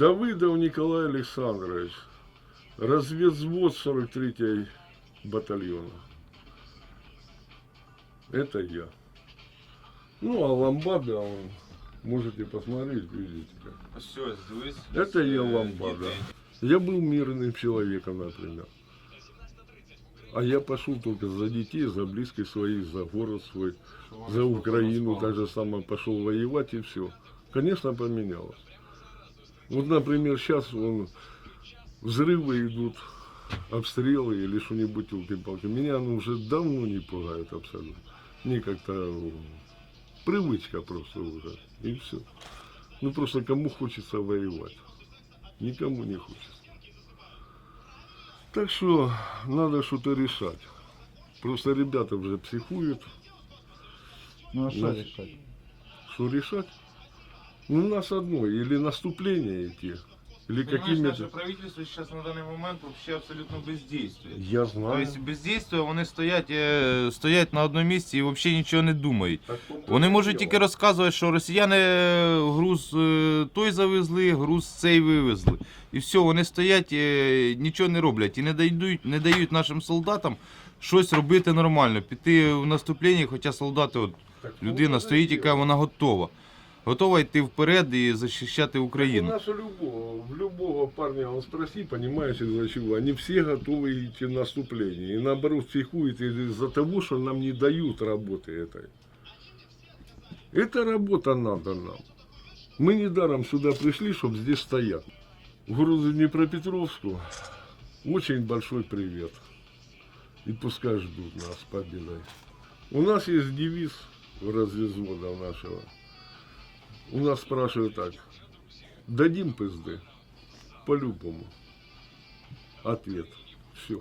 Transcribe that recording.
Давыдов Николай Александрович, разведзвод 43-й батальона. Это я. Ну, а ламбада, он, можете посмотреть, видите как. Все. Это я Е, ламбада. Я был мирным человеком, например. А я пошел только за детей, за близких своих, за город свой, за Украину, так же самое пошел воевать и все. Конечно, поменялось. Вот, например, сейчас вон, взрывы идут, обстрелы или что-нибудь елки-палки. Меня ну, уже давно не пугает абсолютно. Мне как-то привычка просто уже. И все. Ну просто кому хочется воевать. Никому не хочется. Так что надо что-то решать. Просто ребята уже психуют. Ну а Ну, рішати? Что решать? Ну, у нас одно, или наступление идти, или Понимаешь, какими-то... правительство сейчас на даний момент вообще абсолютно бездействує. Я знаю. Тобто бездействие, вони стоять, е, стоять на одному місці і взагалі нічого не думають. Так в том-то Вони можуть тільки розказувати, що росіяни груз е, той завезли, груз цей вивезли. І все, вони стоять, е, нічого не роблять і не дають, не дають нашим солдатам щось робити нормально, піти в наступлення, хоча солдати, от, Так людина стоїть, яка вона готова. Готова йти вперед і захищати У Україну. нас у любого, любого парня, он спроси, понимаешь, из-за чего. Они все готовы идти в наступление. И наоборот психуют из-за того, что нам не дают работы этой. Эта работа надо нам. Мы недаром сюда пришли, чтобы здесь стоять. В городе Днепропетровску очень большой привет. И пускай ждут нас победой. У нас есть девиз в развезвода нашего. У нас спрашивают так. Дадим пизды? По-любому. Ответ. Все.